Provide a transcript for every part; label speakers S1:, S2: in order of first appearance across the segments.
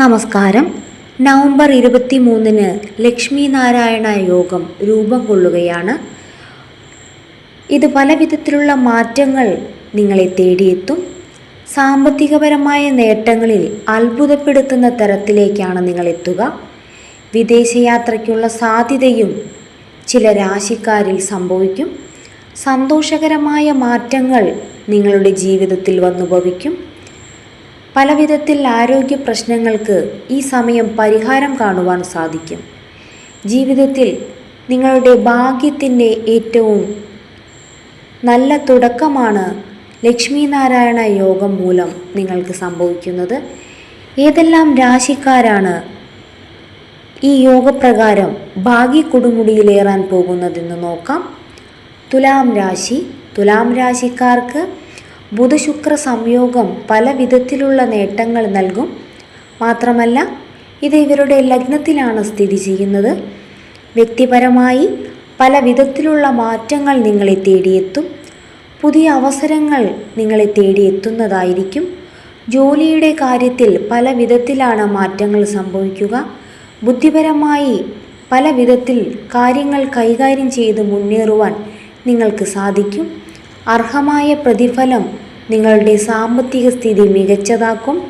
S1: നമസ്കാരം. നവംബർ ഇരുപത്തി മൂന്നിന് ലക്ഷ്മി നാരായണ യോഗം രൂപം കൊള്ളുകയാണ്. ഇത് പല വിധത്തിലുള്ള മാറ്റങ്ങൾ നിങ്ങളെ തേടിയെത്തും. സാമ്പത്തികപരമായ നേട്ടങ്ങളിൽ അത്ഭുതപ്പെടുത്തുന്ന തരത്തിലേക്കാണ് നിങ്ങളെത്തുക. വിദേശയാത്രയ്ക്കുള്ള സാധ്യതയും ചില രാശിക്കാരിൽ സംഭവിക്കും. സന്തോഷകരമായ മാറ്റങ്ങൾ നിങ്ങളുടെ ജീവിതത്തിൽ വന്നു ഭവിക്കും പലവിധത്തിൽ ആരോഗ്യ പ്രശ്നങ്ങൾക്ക് ഈ സമയം പരിഹാരം കാണുവാൻ സാധിക്കും. ജീവിതത്തിൽ നിങ്ങളുടെ ഭാഗ്യത്തിന്റെ ഏറ്റവും നല്ല തുടക്കമാണ് ലക്ഷ്മി നാരായണ യോഗം മൂലം നിങ്ങൾക്ക് സംഭവിക്കുന്നത്. ഏതെല്ലാം രാശിക്കാരാണ് ഈ യോഗപ്രകാരം ഭാഗ്യ കൊടുമുടിയിലേറാൻ പോകുന്നതെന്ന് നോക്കാം. തുലാം രാശി. തുലാം രാശിക്കാർക്ക് ബുധശുക്ര സംയോഗം പല വിധത്തിലുള്ള നേട്ടങ്ങൾ നൽകും. മാത്രമല്ല ഇത് ഇവരുടെ ലഗ്നത്തിലാണ് സ്ഥിതി ചെയ്യുന്നത്. വ്യക്തിപരമായി പല വിധത്തിലുള്ള മാറ്റങ്ങൾ നിങ്ങളെ തേടിയെത്തും. പുതിയ അവസരങ്ങൾ നിങ്ങളെ തേടിയെത്തുന്നതായിരിക്കും. ജോലിയുടെ കാര്യത്തിൽ പല വിധത്തിലാണ് മാറ്റങ്ങൾ സംഭവിക്കുക. ബുദ്ധിപരമായി പല വിധത്തിൽ കാര്യങ്ങൾ കൈകാര്യം ചെയ്ത് മുന്നേറുവാൻ നിങ്ങൾക്ക് സാധിക്കും. അർഹമായ പ്രതിഫലം നിങ്ങളുടെ സാമ്പത്തിക സ്ഥിതി മികച്ചതാക്കും.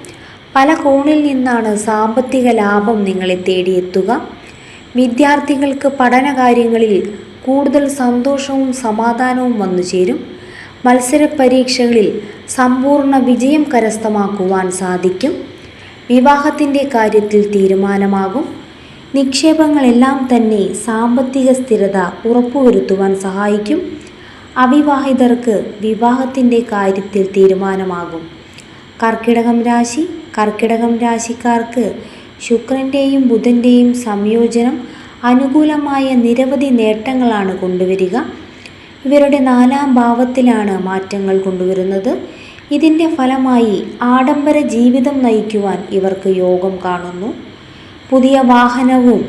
S1: പല കോണിൽ നിന്നാണ് സാമ്പത്തിക ലാഭം നിങ്ങളെ തേടിയെത്തുക. വിദ്യാർത്ഥികൾക്ക് പഠനകാര്യങ്ങളിൽ കൂടുതൽ സന്തോഷവും സമാധാനവും വന്നു ചേരും. മത്സര പരീക്ഷകളിൽ സമ്പൂർണ വിജയം കരസ്ഥമാക്കുവാൻ സാധിക്കും. വിവാഹത്തിന്റെ കാര്യത്തിൽ തീരുമാനമാകും. നിക്ഷേപങ്ങളെല്ലാം തന്നെ സാമ്പത്തിക സ്ഥിരത ഉറപ്പുവരുത്തുവാൻ സഹായിക്കും. അവിവാഹിതർക്ക് വിവാഹത്തിന്റെ കാര്യത്തിൽ തീരുമാനമാകും. കർക്കിടകം രാശി കർക്കിടകം രാശിക്കാർക്ക് ശുക്രന്റെയും ബുധന്റെയും സംയോജനം അനുകൂലമായ നിരവധി നേട്ടങ്ങളാണ് കൊണ്ടുവരിക. ഇവരുടെ നാലാം ഭാവത്തിലാണ് മാറ്റങ്ങൾ കൊണ്ടുവരുന്നത്. ഇതിന്റെ ഫലമായി ആഡംബര ജീവിതം നയിക്കുവാൻ ഇവർക്ക് യോഗം കാണുന്നു. പുതിയ വാഹനവും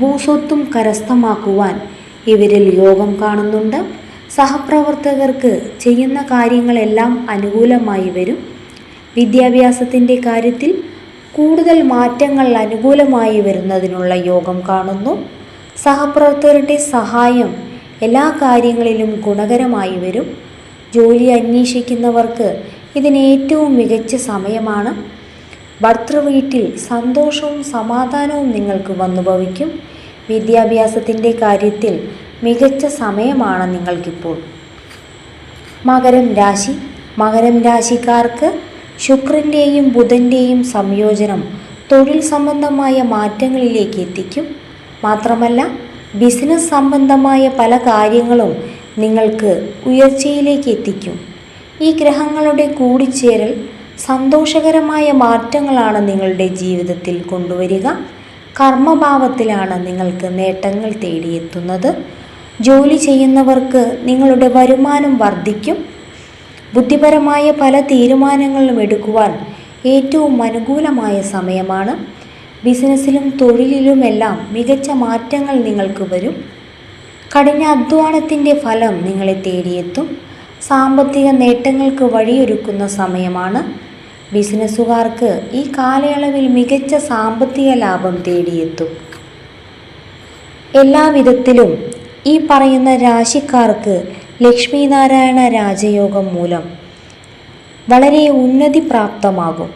S1: ഭൂസ്വത്തും കരസ്ഥമാക്കുവാൻ ഇവരിൽ യോഗം കാണുന്നുണ്ട്. സഹപ്രവർത്തകർക്ക് ചെയ്യുന്ന കാര്യങ്ങളെല്ലാം അനുകൂലമായി വരും. വിദ്യാഭ്യാസത്തിന്റെ കാര്യത്തിൽ കൂടുതൽ മാറ്റങ്ങൾ അനുകൂലമായി വരുന്നതിനുള്ള യോഗം കാണുന്നു. സഹപ്രവർത്തകരുടെ സഹായം എല്ലാ കാര്യങ്ങളിലും ഗുണകരമായി വരും. ജോലി അന്വേഷിക്കുന്നവർക്ക് ഇതിന് ഏറ്റവും മികച്ച സമയമാണ്. ഭർത്തൃവീട്ടിൽ സന്തോഷവും സമാധാനവും നിങ്ങൾക്ക് വന്നുഭവിക്കും. വിദ്യാഭ്യാസത്തിന്റെ കാര്യത്തിൽ മികച്ച സമയമാണ് നിങ്ങൾക്കിപ്പോൾ. മകരം രാശി. മകരം രാശിക്കാർക്ക് ശുക്രന്റെയും ബുധന്റെയും സംയോജനം തൊഴിൽ സംബന്ധമായ മാറ്റങ്ങളിലേക്ക് എത്തിക്കും. മാത്രമല്ല ബിസിനസ് സംബന്ധമായ പല കാര്യങ്ങളും നിങ്ങൾക്ക് ഉയർച്ചയിലേക്ക് എത്തിക്കും. ഈ ഗ്രഹങ്ങളുടെ കൂടിച്ചേരൽ സന്തോഷകരമായ മാറ്റങ്ങളാണ് നിങ്ങളുടെ ജീവിതത്തിൽ കൊണ്ടുവരിക. കർമ്മഭാവത്തിലാണ് നിങ്ങൾക്ക് നേട്ടങ്ങൾ തേടിയെത്തുന്നത്. ജോലി ചെയ്യുന്നവർക്ക് നിങ്ങളുടെ വരുമാനം വർദ്ധിക്കും. ബുദ്ധിപരമായ പല തീരുമാനങ്ങളും എടുക്കുവാൻ ഏറ്റവും അനുകൂലമായ സമയമാണ്. ബിസിനസ്സിലും തൊഴിലിലുമെല്ലാം മികച്ച മാറ്റങ്ങൾ നിങ്ങൾക്ക് വരും. കഠിന അധ്വാനത്തിന്റെ ഫലം നിങ്ങളെ തേടിയെത്തും. സാമ്പത്തിക നേട്ടങ്ങൾക്ക് വഴിയൊരുക്കുന്ന സമയമാണ്. ബിസിനസ്സുകാർക്ക് ഈ കാലയളവിൽ മികച്ച സാമ്പത്തിക ലാഭം തേടിയെത്തും. എല്ലാവിധത്തിലും ഈ പറയുന്ന രാശിക്കാർക്ക് ലക്ഷ്മീനാരായണ രാജയോഗം മൂലം വളരെ ഉന്നതി പ്രാപ്തമാകും.